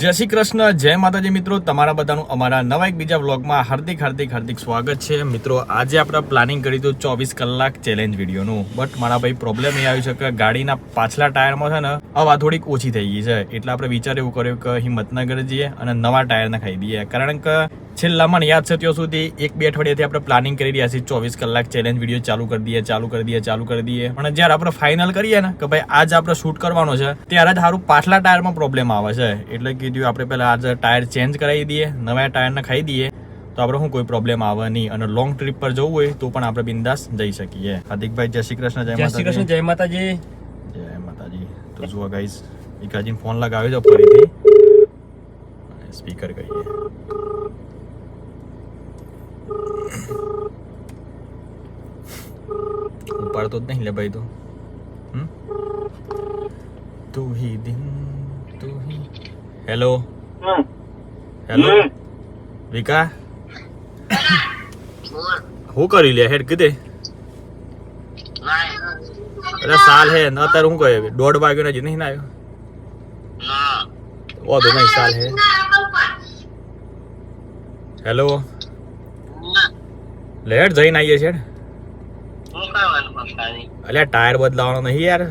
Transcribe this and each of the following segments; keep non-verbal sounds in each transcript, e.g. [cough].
જય શ્રી કૃષ્ણ, જય માતાજી મિત્રો. તમારા બધાનું અમારા નવા એક બીજા વ્લોગમાં હાર્દિક હાર્દિક હાર્દિક સ્વાગત છે. મિત્રો, આજે આપણે પ્લાનિંગ કરી હતું ચોવીસ કલાક ચેલેન્જ વિડીયોનું. બટ મારા ભાઈ પ્રોબ્લેમ એ આવ્યું છે કે ગાડીના પાછલા ટાયરમાં છે ને, હવા થોડીક ઓછી થઈ ગઈ છે. એટલે આપણે વિચાર એવું કર્યું કે હિંમતનગર જઈએ અને નવા ટાયર નખાઈ દઈએ. કારણ કે છેલ્લા મને યાદ છે ત્યાં સુધી એક બે અઠવાડિયાથી આપણે પ્લાનિંગ કરી રહ્યા છીએ. ચોવીસ કલાક ચેલેન્જ વીડિયો ચાલુ કરી દઈએ ચાલુ કરી દઈએ ચાલુ કરી દઈએ. પણ જ્યારે આપણે ફાઇનલ કરીએ ને કે ભાઈ આજ આપણે શૂટ કરવાનો છે ત્યારે જ સારું પાછલા ટાયરમાં પ્રોબ્લેમ આવે છે. એટલે કીધું આપણે પહેલા આજે ટાયર ચેન્જ કરાવી દઈએ નવા ટાયરને ખાઈ દઈએ. તો આપણે શું કોઈ પ્રોબ્લેમ આવે નહીં. અને લોંગ ટ્રીપ પર જવું હોય તો પણ આપણે બિંદાસ જઈ શકીએ. હાર્દિકભાઈ જય શ્રી કૃષ્ણ જય જય શ્રી કૃષ્ણ જય માતાજી. જય માતાજી. તો જુઓ ગાઈઝ એકાજીને ફોન લગાવ્યો છે ફરીથી. સ્પીકર કહીએ. ઉપાડતો જ નહીં લે ભાઈ તો હમ તું હી દિન તું હી હેલો હેલો વિકા હું કરી લે હેડ કીધે અરે સાલ હે ન અત્યારે હું કહે દોઢ વાગ્યો ને હજી નહીં આવ્યો વાંધો નહીં સાલ હે હેલો લેટ જઈને આવીએ છીએ અલ્યા ટાયર બદલાવાનો નહીં યાર.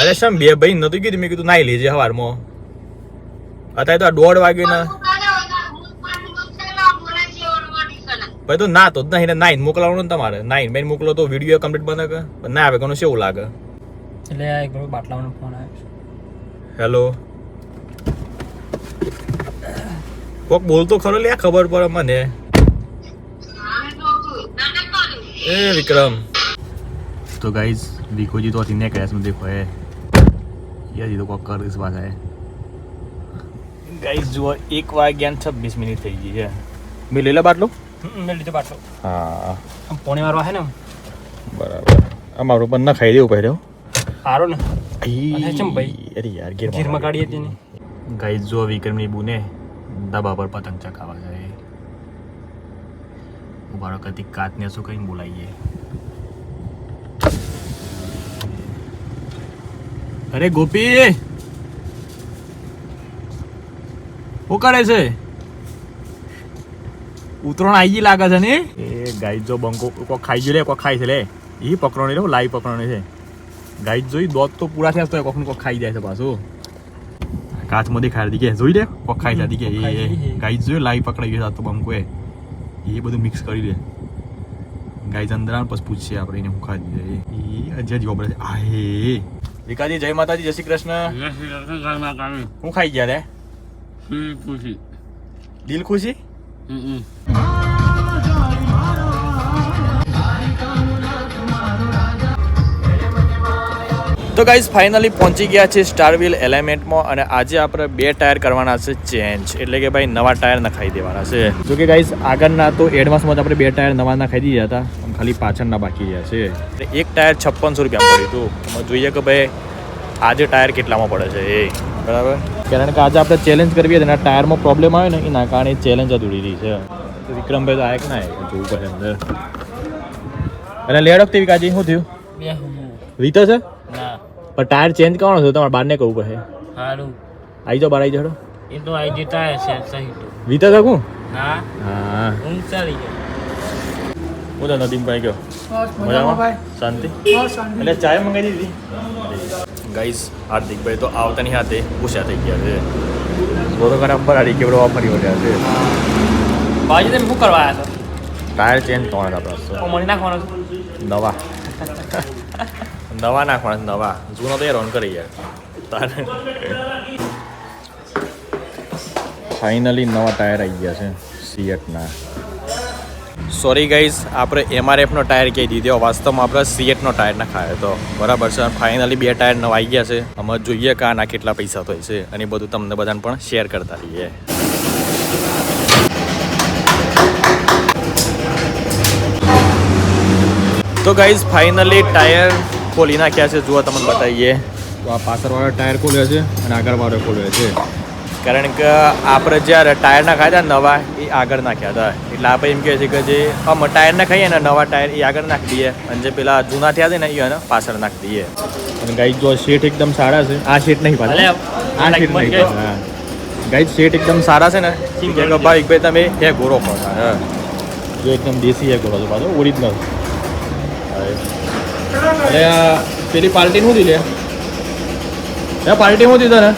અરે શમ બે ભાઈ નતું કીધું? મેં કીધું નાઈ લેજે સવારમાં અત્યારે તો આ દોઢ વાગે ને ભાઈ તો ના તો નહીં ને નાઈન મોકલાવવાનું ને તમારે. નાઈન બેન મોકલો તો વીડિયો કમ્પ્લીટ બને કે? ના આવે કોનું કેવું લાગે? એટલે એક બાટલાવાનો ફોન આવ્યો હેલો કોક બોલતો ખરો લે ખબર પડે મને એ વિક્રમ तो गाइस विको जी तो अति ने कैश में देखो है ये जी तो कोक कर इस बात है गाइस जो एक વાગ્યા ને છવ્વીસ મિનિટ થઈ ગઈ છે મેં લઈ લે બાટલો હમ, મેં લીધો બાટલો હા આમ પોણી મારવા હે ને બરાબર અમારું પણ ના ખાઈ દેવું પહેર્યો સારો ને અને ચમ ભાઈ? અરે યાર ગીર ગીરમાં કાઢી હતી ને ગાઈસ જો વિક્રમની બુને દબા પર પતંગ ચકાવા જાય. ઉભારો કદી કાતને શું કઈ બોલાવીએ અરે ગોપી! શું કરે છે? ઉતરણ આવી ગઈ લાગે છે ને? એ ગાઈસ, જો બંકો કોક ખાઈ ગયો લે, કોક ખાય છે લે. એ પકડવાની લે લાઈ પકડણી છે. ગાઈસ જોઈ દોત તો પૂરા થયા તો કોખન કોક ખાઈ જાય છે પાછું. કાચમાં દેખાડી દીકે જોઈ લે પખાઈ ખાઈ કે દીકે એ ગાય જોયો લાઈ પકડાઈ ગયો તો બંકો એ એ બધું મિક્સ કરી દે ગાઈસ અંદર આવે પછી પૂછશે આપણે એને હું ખાધી દઈએ એ અજય જ ગોબરે આ હે વિકાજી જય માતાજી જય શ્રી કૃષ્ણ હું ખાઈ ગયા રે દિલ ખુશી તો ગાઈઝ ફાઇનલી પહોંચી ગયા છે સ્ટારવિલ એલિમેન્ટમાં અને આજે આપણે બે ટાયર કરવાના છે ચેન્જ એટલે કે ભાઈ નવા ટાયર નખાઈ દેવાના છે. જો કે ગાઈઝ આગળના તો એડવાન્સમાં આપણે બે ટાયર નવા નખાઈ દીધા હતા. ખાલી પાછળના બાકી ગયા છે. એક ટાયર છપ્પનસો રૂપિયા પડ્યું હતું. જોઈએ કે ભાઈ આજે ટાયર કેટલામાં પડે છે? એ બરાબર? કારણ કે આજે આપણે ચેલેન્જ કરવી હતી એના ટાયરમાં પ્રોબ્લેમ આવે ને એના કારણે ચેલેન્જ જ ઉડી રહી છે. વિક્રમભાઈ તો આયા કે ના આયા? જોવું પડે અંદર. અને લેડક તેવી કાજી શું થયું? રીતો છે? પણ ટાયર ચેન્જ કરવાનો છે તમારે બારને કહું પડે. સારું આવી જાઓ બાર આવી જાઓ એ તો આવી જતા છે સહી તો. વીતા શકું ના હા. ઊંઘ ચાલી ગયો હું તો નદીમભાઈ ગયો. મજામાં શાંતિ? એટલે ચાય મંગાવી દીધી ગાઈઝ હાર્દિકભાઈ તો આવતાની હાથે ગુસ્સા થઈ ગયા છે. બોલો ખરાબ બરાડી કેવડો વાપરી વળ્યા છે. બાજુ તમે શું કરવા આવ્યા ટાયર ચેન્જ કરવાના હતા છો મળી નાખવાનો છે. નવા. નવા નાખવાના નવા. જૂનો તો યાર ઓન કરી યાર ફાઇનલી નવા ટાયર આવી ગયા છે સીએટના સોરી ગાઈઝ આપણે એમઆરએફનો ટાયર કહી દીધો વાસ્તવમાં આપણે સીએટનો ટાયર નખાયો હતો. બરાબર છે ફાઇનલી બે ટાયર નવા આવી ગયા છે. અમે જોઈએ કે આના કેટલા પૈસા થાય છે અને બધું તમને બધાને પણ શેર કરતા રહીએ. તો ગાઈઝ ફાઇનલી ટાયર ખોલી નાખ્યા છે? જુઓ તમને બતાવીએ. તો આ પાછળવાળો ટાયર ખોલ્યા છે અને આગળવાળો ખોલ્યો છે. કારણ કે આપણે જ્યારે ટાયર નાખ્યા હતા નવા એ આગળ નાખ્યા હતા. એટલે આપણે એમ કહે છે કે જે આમ ટાયર નાખાઈએ ને નવા ટાયર એ આગળ નાખી દઈએ. અને જે પેલા જૂના થયા છે ને એ એને પાછળ નાખી દઈએ. અને ગાઈ જો સીટ એકદમ સારા છે. આ સીટ નહીં પાછા આ સીટ નહીં ગાઈડ શેટ એકદમ સારા છે ને કે ભાઈ ભાઈ તમે હે ગોરો હા. જો એકદમ દેશી હે ગોરો છે પાછો ઓરિજિનલ. અરે આ પેલી પાર્ટી શું દીધી એ પાર્ટી શું દીધા ને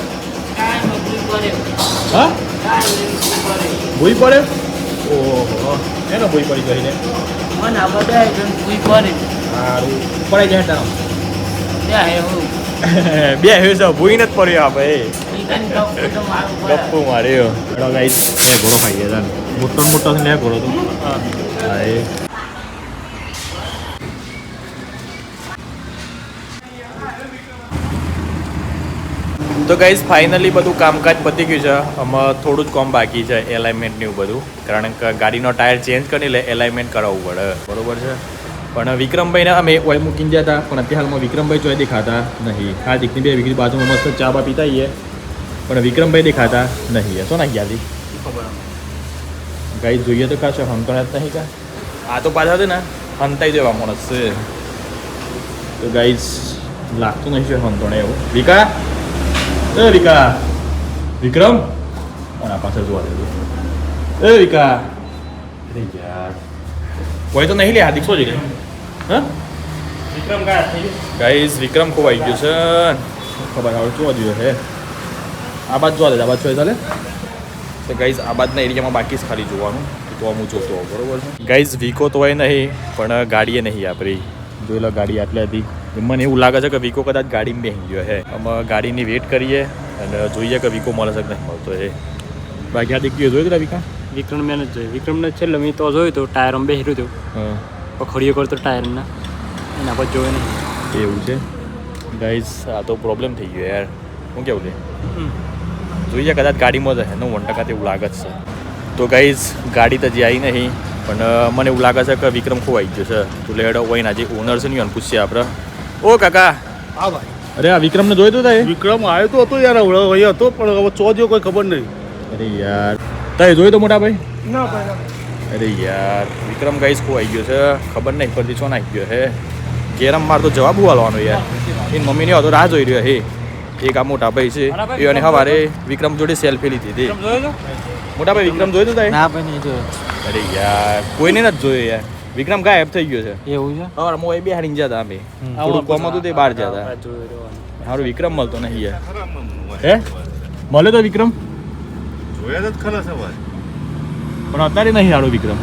હા? ભૂઈ પડે? ઓહો એનો ભૂઈ પડી ગઈ ને સારું. પડાઈ જાય તારો બે હે છે [laughs] ભૂઈ નથી પડ્યો આ ભાઈ. ગપ્પુ માર્યો. ઘોડો ખાઈ ગયા મોટો ને મોટો ને ઘોડો તો હા. તો ગાઈઝ ફાઇનલી બધું કામકાજ પતી ગયું છે. આમાં થોડું જ કોમ બાકી છે એલાઇનમેન્ટ ને એવું બધું. કારણ કે ગાડીનો ટાયર ચેન્જ કરી લે એલાઇનમેન્ટ કરાવવું પડે. બરોબર છે? પણ વિક્રમભાઈને અમે ઓય મૂકીને ગયા હતા પણ અત્યારે હાલમાં વિક્રમભાઈ ચોય દેખાતા નહીં. હા દીકની બે વિકરી બાજુમાં મસ્ત ચા બા પીતા આવીએ પણ વિક્રમભાઈ દેખાતા નહીં. શું ના ગયા હતી ગાઈ જોઈએ તો કાશો હંતણા જ નહીં કા? આ તો પાછા છે ને હંતાઈ દેવા માણસ છે. તો ગાઈઝ લાગતું નહીં છે હંતોણે એવું. વિકા? એ વિકા વિક્રમ આના પાછળ જોવા દેજો એ વિકા અરે યાર કોઈ તો નહીં લે હાર્દિક શું જઈ હા વિક્રમ કા થઈ ગયો ગાઈઝ વિક્રમ ખોવાઈ ગયો છે ખબર હવે જોવા જોઈએ હે આ બાદ જોવા દે આ બાદ જોઈ ચાલે તો ગાઈઝ આ બાદના એરિયામાં બાકી જ ખાલી જોવાનું તો હું જોતો બરોબર છે ગાઈઝ વીકો તો હોય નહીં પણ ગાડીએ નહીં આપણી જોઈ લો ગાડી આટલી હતી મને એવું લાગે છે કે વીકો કદાચ ગાડીમાં બેસી ગયો હે. અમે ગાડીની વેટ કરીએ અને જોઈએ કે વીકો મળે છે કે નહીં મળતો એ. બાકી આ દીકરીઓ જોયું તું વિકા વિક્રમ મેં નથી જોયું. વિક્રમને છેલ્લે મેં તો જોયું તો ટાયરમાં બેસી રહ્યું હા. હતું ખડીયો કરતો ટાયરના એના પર જોયું નહીં. એવું છે? ગાઈઝ આ તો પ્રોબ્લેમ થઈ ગયો યાર. હું કેવું છે? જોઈએ કદાચ ગાડીમાં જ હશે નો વન ટકા એવું લાગે જ છે. તો ગાઈઝ ગાડી તો હજી આવી નહીં પણ મને એવું લાગે છે કે વિક્રમ ખોવાઈ ગયો છે. તો લેડો હોય ને જે ઓનર છે ને પૂછીએ આપણે ઓ કાકા. હા ભાઈ. અરે આ વિક્રમને જોયું તું તારે વિક્રમ આવ્યો તો હતો યાર હવે ભાઈ હતો પણ હવે ચો જેવો કોઈ ખબર નહીં. અરે યાર. તારે જોયું તો મોટા ભાઈ? ના ભાઈ અરે યાર વિક્રમ ગાઈઝ ખોવાઈ ગયો છે? ખબર નહીં પડતી છો નાખી ગયો હે કેરમ માર તો જવાબ હાલવાનો યાર? એની મમ્મીને હતો રાહ જોઈ રહ્યો હે એક આ મોટા ભાઈ છે. એ અને હવારે વિક્રમ જોડે સેલ્ફી લીધી હતી. વિક્રમ મોટા ભાઈ વિક્રમ જોયું તું તારે ના ભાઈ નહીં જોયો. અરે યાર કોઈને નથી જોયો યાર. વિક્રમ ગાયબ થઈ ગયો છે. એવું છે? હવાર એ બે હારીને જતા અમે. થોડું કોમ હતું તે બહાર જતા. મારો વિક્રમ મળતો નહીં યાર. હે? મળે તો વિક્રમ? જોયા જ ખરા છે ભાઈ. પણ અત્યારે નહીં સારું વિક્રમ.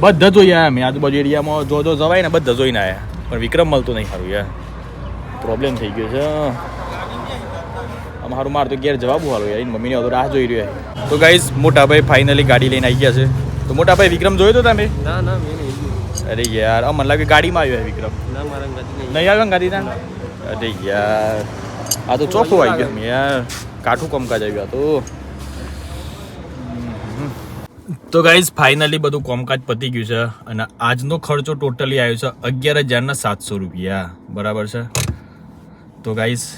બધા જોઈ આવ્યા બધા અમે આજુબાજુ એરિયામાં જો જો જવાય ને બધા જોઈને આવ્યા પણ વિક્રમ મળતો નહીં સારું યાર. પ્રોબ્લેમ થઈ ગયો છે અમારું માર તો ઘેર જવાબ હાલો યાર. એની મમ્મીને તો રાહ જોઈ રહ્યો છે. તો ગાઈઝ મોટા ભાઈ ફાઇનલી ગાડી લઈને આવી ગયા છે. તો મોટા ભાઈ વિક્રમ જોયો તો તમે? ના ના મેં નહીં અરે યાર મને લાગે ગાડીમાં આવ્યો વિક્રમ. ના મારા ગાડી નહીં. નહીં આવ્યો ગાડી ગાડીના અરે યાર આ તો ચોખ્ખું આવી ગયો યાર. કાઠું કોમકાજ આવ્યું આ તો. તો ગાઈઝ ફાઇનલી બધું કોમકાજ પતી ગયું છે અને આજનો ખર્ચો ટોટલી આવ્યો છે અગિયાર હજારના સાતસો રૂપિયા. બરાબર છે? તો ગાઈઝ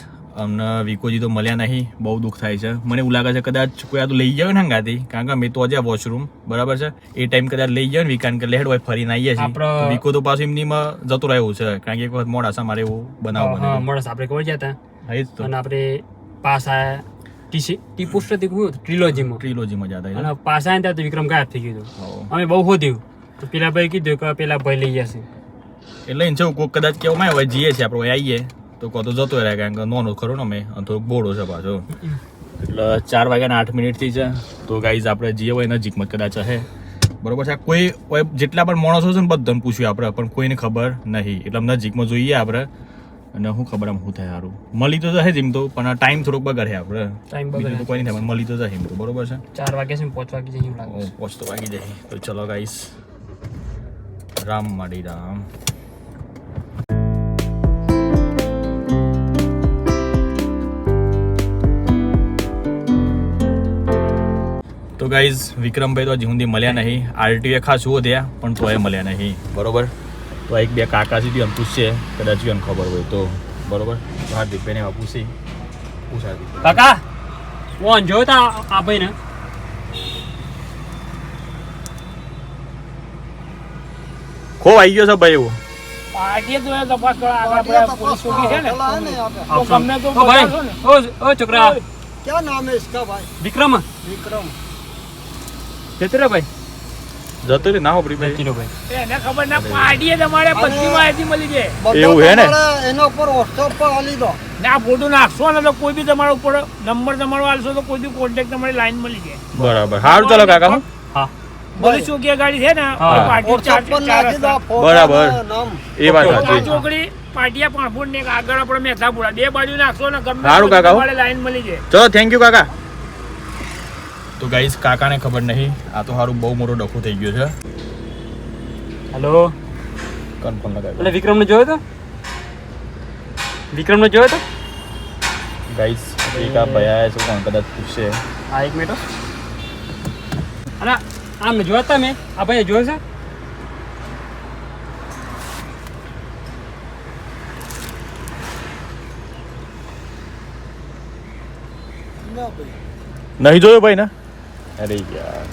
અમને વિકોજી તો મળ્યા નહીં. બહુ દુઃખ થાય છે. મને એવું લાગે છે કદાચ કોઈ આ તો લઈ જાય ને હંગાથી. કારણ કે મેં તો આજે વોશરૂમ બરાબર છે? એ ટાઈમ કદાચ લઈ જાય ને વિકાન કે લેડ હોય ફરીને આવીએ છીએ. વિકો તો પાછું એમનીમાં જતો રહ્યો છે. કારણ કે એક વખત મોડાસા મારે એવું બનાવ મોડાસા આપણે કોઈ જતા હા તો. અને આપણે પાસ ટીસી ટી ટી પોસ્ટરથી કહ્યું ટ્રિલોજીમાં ટ્રિલોજીમાં જતા અને પાસ ત્યાં તો વિક્રમ ગાયબ થઈ ગયું અમે બહુ શોધ્યું તો પેલા ભાઈ કીધું કે પેલા ભાઈ લઈ જશે. એટલે એને છે કોક કદાચ કેવું માં હોય જઈએ છીએ આપણે આવીએ. તો કહો તો જતો રહે કારણ કે નોનો ખરો ને અમે? અને થોડોક બોડો છે પાછો. એટલે ચાર વાગ્યાના આઠ મિનિટથી છે. તો ગાઈઝ આપણે જઈએ હોય નજીકમાં કદાચ હે. બરોબર છે? કોઈ જેટલા પણ માણસો છે ને બધાને પૂછ્યું આપણે પણ કોઈને ખબર નહીં. એટલે નજીકમાં જોઈએ આપણે. અને શું ખબર આમ શું થાય સારું. મળી તો જશે જેમ તો પણ ટાઈમ થોડોક બગાડે આપણે. ટાઈમ બગાડે. તો કોઈ નહીં થાય મળી તો જશે એમ તો. બરોબર છે? ચાર વાગ્યા છે પાંચ વાગી જઈએ એવું લાગે પાંચ તો વાગી જાય. તો ચલો ગાઈસ રામ માડી રામ. તો ગાઈઝ વિક્રમભાઈ તો હજી મળ્યા નહીં. આરટીએ ખાસ વધ્યા પણ તોય મળ્યા નહીં. બરોબર? તો એક બે કાકાજી બી આમ પૂછશે કદાચ બી ખબર હોય તો. બરોબર? હાર્દિકભાઈને એવા પૂછી. પૂછ હાર્દિક કાકા ફોન જોયો તા આ ભાઈને? ખોવ આવી ગયો છે ભાઈ એવો. છોકરા. કેવા નામ હે વિક્રમ. વિક્રમ. જતરાભાઈ જતો ના હોપડી ભાઈ. જતીરોભાઈ એને ખબર ના પાડીએ તમારે પછી માહિતી મળી જાય. એવું હે ને? એનો ઉપર વોટ્સઅપ પર આલી દો. ના ફોટો નાખશો ને તો કોઈ બી તમારા ઉપર નંબર તમારો આલશો તો કોઈ બી કોન્ટેક્ટ તમારી લાઈન મળી જાય. બરાબર. હારું ચાલો કાકા હા. બોલી ચોકીયા ગાડી છે ને? પાર્ટી ચાર બરાબર. એ વાત સાચી. ચોકડી પાટિયા પણ ને આગળ આપણે મહેસાપુરા બે બાજુ નાખશો ને ગમે સારું લાઈન મળી જાય. ચલો થેન્ક યુ કાકા. તો ગાઈસ કાકાને ખબર નહીં આ તો સારું બહુ મોટો ડખો થઈ ગયો છે. હેલો કન્ફર્મ લગાવ્યો. એટલે વિક્રમને જોયો તો? વિક્રમને જોયો તો? ગાઈસ એક આ ભાઈ આયા છે કોણ કદાચ પૂછશે. આ એક મિનિટ અરે આમ જોયા તમે મેં? આ ભાઈ જોયો છે? નહીં જોયો ભાઈ ને અરે યાર.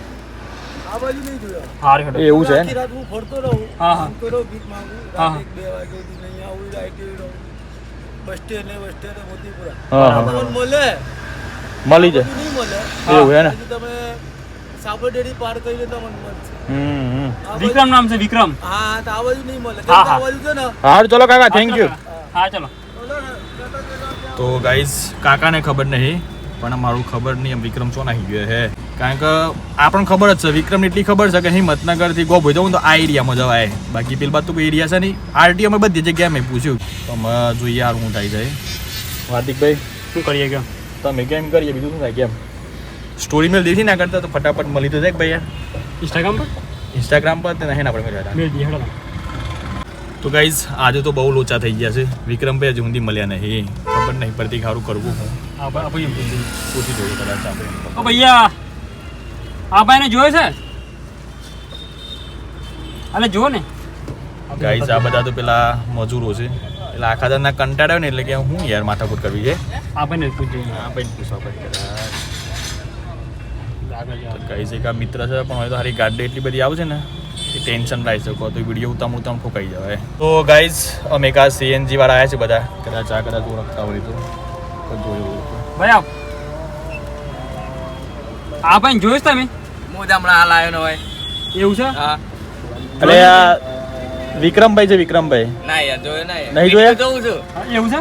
આ બાજુ નહીં જોયા. હારે હેડો. એવું છે ને? રાત હું ફરતો રહું. હા, હા. કરો ભીખ માંગુ. રાત એક વાગે સુધી નહીં આવું રાઈટ રહું bus stand bus stand Motipura. હા હા. મળે? મળી જાય. નહીં મળે. એવું હે ને? તમે સાબરડેરી પાર કરીને તમને મળશે. હમ હમ. આ બાજુ- વિક્રમ નામ છે વિક્રમ. હા તો આ બાજુ નહીં મળે. હા, આ બાજુ છે ને? ચલો કાકા થેન્ક યુ હા ચલો. તો ગાઈઝ કાકાને ખબર નહીં પણ મારું ખબર નહીં એમ વિક્રમ ચો નાખી ગયો હે. કારણ કે આપણને ખબર જ છે વિક્રમ એટલી ખબર છે કે હિંમતનગરથી ગોભો જવું તો આ એરિયામાં જવાય બાકી પેલ બાદ તો કોઈ એરિયા છે નહીં. આરટીઓ અમે બધી જગ્યાએ મેં પૂછ્યું. તો અમે જોઈએ આ હું થાય જાય હાર્દિકભાઈ શું કરીએ કે તમે કેમ કરીએ? બીજું શું થાય કેમ? સ્ટોરી મેલ દીધી ના કરતા તો ફટાફટ મળી તો જાય ભાઈ યાર. ઇન્સ્ટાગ્રામ પર? ઇન્સ્ટાગ્રામ પર તો નહીં આપણે મેળવ્યા મેળ તો ગાઈઝ આજે તો બહુ લોચા થઈ ગયા છે. વિક્રમભાઈ હજુ સુધી મળ્યા નહીં. ખબર નહીં પડતી ખારું કરવું હું. પૂછી જોઈએ કદાચ આપણે. ભૈયા! આ ભાઈને જોયો છે? અલે જો ને. ગાઈઝ આ બધા તો પેલા મજૂરો છે. એટલે આખા દાના કંટાળ્યો ને એટલે કે હું યાર માથાકૂટ કરવી છે? આ ભાઈને જ પૂછજો. આ ભાઈ પૂછવા પડે કદાચ ગાઈઝ એક આ મિત્ર છે પણ હવે તો હારી ગાડી એટલી બધી આવશે ને એ ટેન્શન રહી શકો તો વીડિયો ઉતામ ઉતામ ઠોકાઈ જવાય. તો ગાઈઝ અમે આ સીએનજી વાળા આવ્યા છે બધા. કદાચ આ કદાચ ઓળખતા હોય તો તો જોયું ભાઈ આપ આ ભાઈને જોયું છે તમે? હું જ હમણાં હાલ આવ્યો ને એવું છે? હા. એટલે આ વિક્રમભાઈ છે વિક્રમભાઈ. ના યાર જોયો ના યાર. નહીં જોયા? જોઉં છું. એવું છે?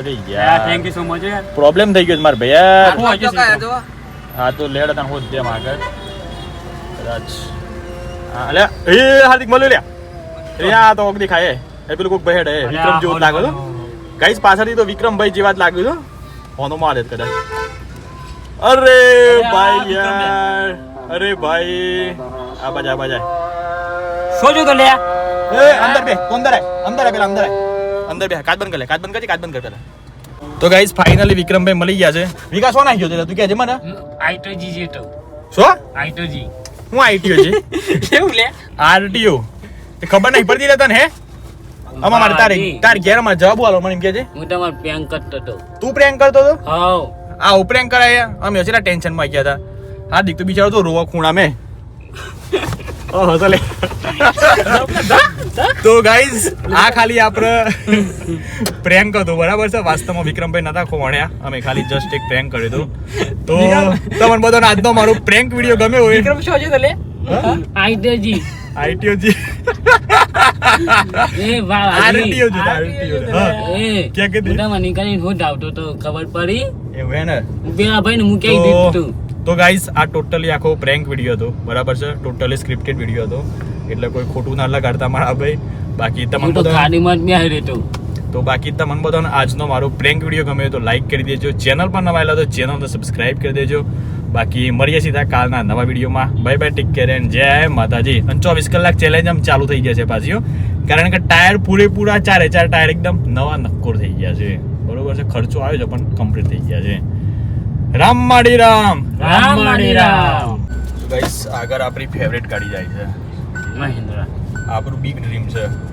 અરે યાર. થેન્ક યુ સો મચ યાર. પ્રોબ્લેમ થઈ ગયો છે મારે ભાઈ યાર. હું આજે. જો. હા. તો લેડ તા હોત તેમ આગળ. કદાચ. હા અલ્યા એ હાર્દિક મળ્યો લ્યા રે આ તો ઓગદી ખાય એ. પેલું કોક બહેડ હે વિક્રમ જેવું જ લાગે તો ગાઈસ પાછળથી તો વિક્રમભાઈ જેવા જ લાગ્યું તો ફોનો મારે કદાચ. અરે ભાઈ યાર. અરે ભાઈ આ બાજા આ બાજા. શું જોતો લે એ અંદર બે તું અંદર આય અંદર આય પેલા અંદર આય. અંદર બે કાચ બંધ કર લે કાચ બંધ કરજે કાચ બંધ કર પેલા. તો ગાઈસ ફાઇનલી વિક્રમભાઈ મળી ગયા છે. વિકાસ શું ગયો છે? તું કે છે મને? આઈટીજી જે તો શું? આઈટીજી. હું આઈટીઓ છે. કેવું લે? આરટીઓ. ખબર નહીં પડતી લે તને હે? આમાં મારે તારે તાર ઘેરમાં જવાબ આલો મને એમ કે છે. હું તમાર પ્રેન્ક કરતો હતો. તું પ્રેન્ક કરતો તો હા. આ prank કરાય. અમે હશે ટેન્શનમાં ગયા હતા. હા દીક તો બિચારો તો રોવા ખૂણા મેં. [laughs] ઓહો તો લે. [laughs] તો ગાઈઝ આ ખાલી આપણે પ્રેન્ક હતો બરાબર છે? વાસ્તવમાં વિક્રમભાઈ નતા ખોવાણ્યા. અમે ખાલી જસ્ટ એક પ્રેન્ક કર્યો હતો. તો તમને બધાને આજનો મારો પ્રેન્ક વીડિયો ગમે હોય. વિક્રમ શું જોતો લે? આઈટીઓજી આઈટીઓજી [laughs] એ વાહ આરટીઓ જી. આરટીઓ હા. કે કે મને કરીને હું ડાવતો તો ખબર પડી? એ વેનર બે ભાઈને હું કહી દીધું તો ગાઈઝ આ ટોટલી આખો પ્રેન્ક વીડિયો હતો. બરાબર છે? ટોટલી સ્ક્રિપ્ટેડ વીડિયો હતો. એટલે કોઈ ખોટું ના લગાડતા મારા ભાઈ. બાકી તમને બધા તો બાકી તમને બધાને આજનો મારો પ્રેન્ક વીડિયો ગમે તો લાઈક કરી દેજો. ચેનલ પર નવા આવેલા તો ચેનલને સબસ્ક્રાઇબ કરી દેજો. બાકી મળીએ સીધા કાલના નવા વિડીયોમાં bye bye take care and જય માતાજી. અને ચોવીસ કલાક ચેલેન્જ આમ ચાલુ થઈ ગયા છે પાછીઓ. કારણ કે ટાયર પૂરેપૂરા ચારે ચાર ટાયર એકદમ નવા નક્કોર થઈ ગયા છે. બરોબર છે? ખર્ચો આવ્યો છે પણ કમ્પ્લીટ થઈ ગયા છે. રામ માડી રામ. રામ માડી રામ. ગાઈસ આગળ આપણી ફેવરેટ ગાડી જાય છે. મહિન્દ્રા. આપણું બિગ ડ્રીમ છે.